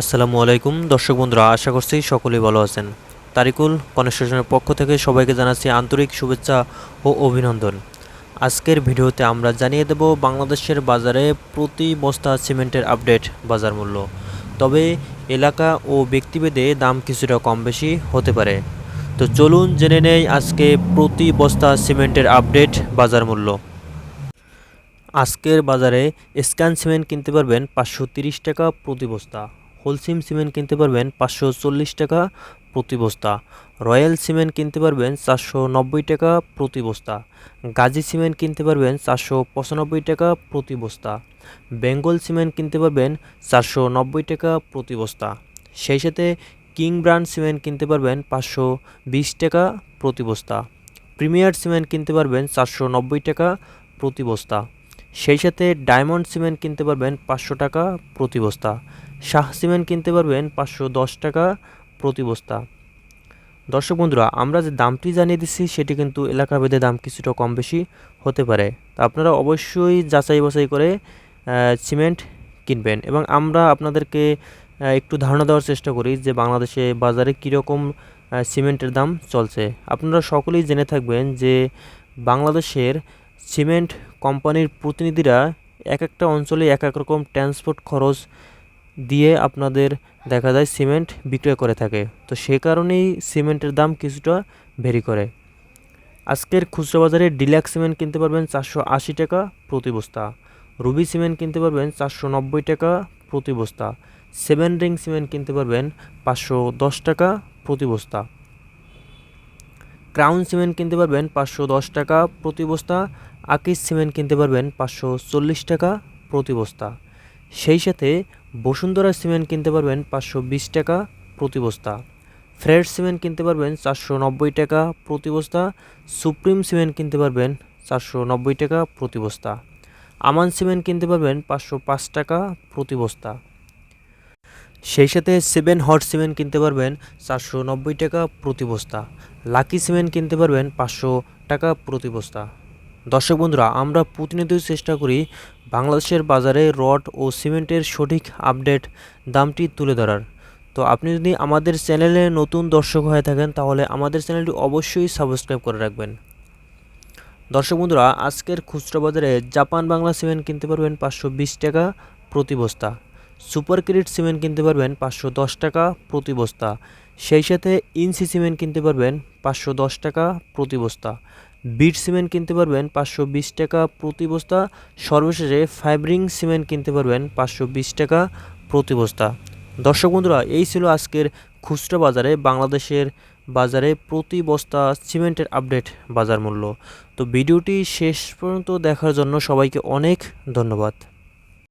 আসসালামু আলাইকুম। দর্শক বন্ধুরা, আশা করছি সকলেই ভালো আছেন। তারিকুল কনস্ট্রাকশনের পক্ষ থেকে সবাইকে জানাচ্ছি আন্তরিক শুভেচ্ছা ও অভিনন্দন। আজকের ভিডিওতে আমরা জানিয়ে দেব বাংলাদেশের বাজারে প্রতি বস্তা সিমেন্টের আপডেট বাজার মূল্য। তবে এলাকা ও ব্যক্তিভেদে দাম কিছুটা কম বেশি হতে পারে। তো চলুন জেনে নেই আজকে প্রতি বস্তা সিমেন্টের আপডেট বাজার মূল্য। আজকের বাজারে স্ক্যান সিমেন্ট কিনতে পারবেন পাঁচশো টাকা প্রতি বস্তা। হোলসিম সিমেন্ট কিনতে পারবেন পাঁচশো চল্লিশ টাকা প্রতি বস্তা। রয়্যাল সিমেন্ট কিনতে পারবেন চারশো নব্বই টাকা প্রতি বস্তা। গাজী সিমেন্ট কিনতে পারবেন চারশো পঁচানব্বই টাকা প্রতি বস্তা। বেঙ্গল সিমেন্ট কিনতে পারবেন চারশো নব্বই টাকা প্রতি বস্তা। সেই সাথে কিং ব্র্যান্ড সিমেন্ট কিনতে পারবেন পাঁচশো বিশ টাকা প্রতি বস্তা। প্রিমিয়ার সিমেন্ট কিনতে পারবেন চারশো নব্বই টাকা প্রতি বস্তা। সেই সাথে ডায়মন্ড সিমেন্ট কিনতে পারবেন পাঁচশো টাকা প্রতি বস্তা। শাহ সিমেন্ট কিনতে পারবেন পাঁচশো দশ টাকা প্রতি বস্তা। দর্শক বন্ধুরা, আমরা যে দামটি জানিয়ে দিচ্ছি, সেটি কিন্তু এলাকা ভেদে দাম কিছুটা কম বেশি হতে পারে। তা আপনারা অবশ্যই যাচাই বাছাই করে সিমেন্ট কিনবেন এবং আমরা আপনাদেরকে একটু ধারণা দেওয়ার চেষ্টা করি যে বাংলাদেশে বাজারে কীরকম সিমেন্টের দাম চলছে। আপনারা সকলেই জেনে থাকবেন যে বাংলাদেশের সিমেন্ট কোম্পানির প্রতিনিধিরা এক একটা অঞ্চলে এক এক রকম ট্রান্সপোর্ট খরচ দিয়ে আপনাদের দেখা যায় সিমেন্ট বিক্রয় করে থাকে। তো সে কারণেই সিমেন্টের দাম কিছুটা ভেরি করে। আজকের খুচরা বাজারে ডিলাক্স সিমেন্ট কিনতে পারবেন চারশো আশি টাকা প্রতি বস্তা। রুবি সিমেন্ট কিনতে পারবেন চারশো নব্বই টাকা প্রতি বস্তা। সেভেন রিং সিমেন্ট কিনতে পারবেন পাঁচশো দশ টাকা প্রতি বস্তা। ক্রাউন সিমেন্ট কিনতে পারবেন পাঁচশো দশ টাকা প্রতি বস্তা। আকিস সিমেন্ট কিনতে পারবেন পাঁচশো চল্লিশ টাকা প্রতি বস্তা। সেই সাথে বসুন্ধরা সিমেন্ট কিনতে পারবেন পাঁচশো বিশ টাকা প্রতি বস্তা। ফ্রেড সিমেন্ট কিনতে পারবেন চারশো নব্বই টাকা প্রতি বস্তা। সুপ্রিম সিমেন্ট কিনতে পারবেন চারশো নব্বই টাকা প্রতি বস্তা। আমান সিমেন্ট কিনতে পারবেন পাঁচশো পাঁচ টাকা প্রতি বস্তা। সেই সাথে সেভেন হট সিমেন্ট কিনতে পারবেন চারশো নব্বই টাকা প্রতি বস্তা। লাকি সিমেন্ট কিনতে পারবেন পাঁচশো টাকা প্রতি বস্তা। দর্শক বন্ধুরা, আমরা প্রতিনিয়তই চেষ্টা করি বাংলাদেশের বাজারে রড ও সিমেন্টের সঠিক আপডেট দামটি তুলে ধরার। তো আপনি যদি আমাদের চ্যানেলে নতুন দর্শক হয়ে থাকেন, তাহলে আমাদের চ্যানেলটি অবশ্যই সাবস্ক্রাইব করে রাখবেন। দর্শক বন্ধুরা, আজকের খুচরা বাজারে জাপান বাংলা সিমেন্ট কিনতে পারবেন পাঁচশো বিশ টাকা প্রতি বস্তা। সুপার ক্রিট সিমেন্ট কিনতে পারবেন পাঁচশো দশ টাকা প্রতি বস্তা। সেই সাথে ইনসি সিমেন্ট কিনতে পারবেন পাঁচশো দশ টাকা প্রতি বস্তা। বিট সিমেন্ট কিনতে পারবেন পাঁচশো বিশ টাকা প্রতি বস্তা। সর্বশেষে ফাইব্রিং সিমেন্ট কিনতে পারবেন পাঁচশো বিশ টাকা প্রতি বস্তা। দর্শক বন্ধুরা, এই ছিল আজকের খুচরা বাজারে, বাংলাদেশের বাজারে প্রতি বস্তা সিমেন্টের আপডেট বাজার মূল্য। তো ভিডিওটি শেষ পর্যন্ত দেখার জন্য সবাইকে অনেক ধন্যবাদ।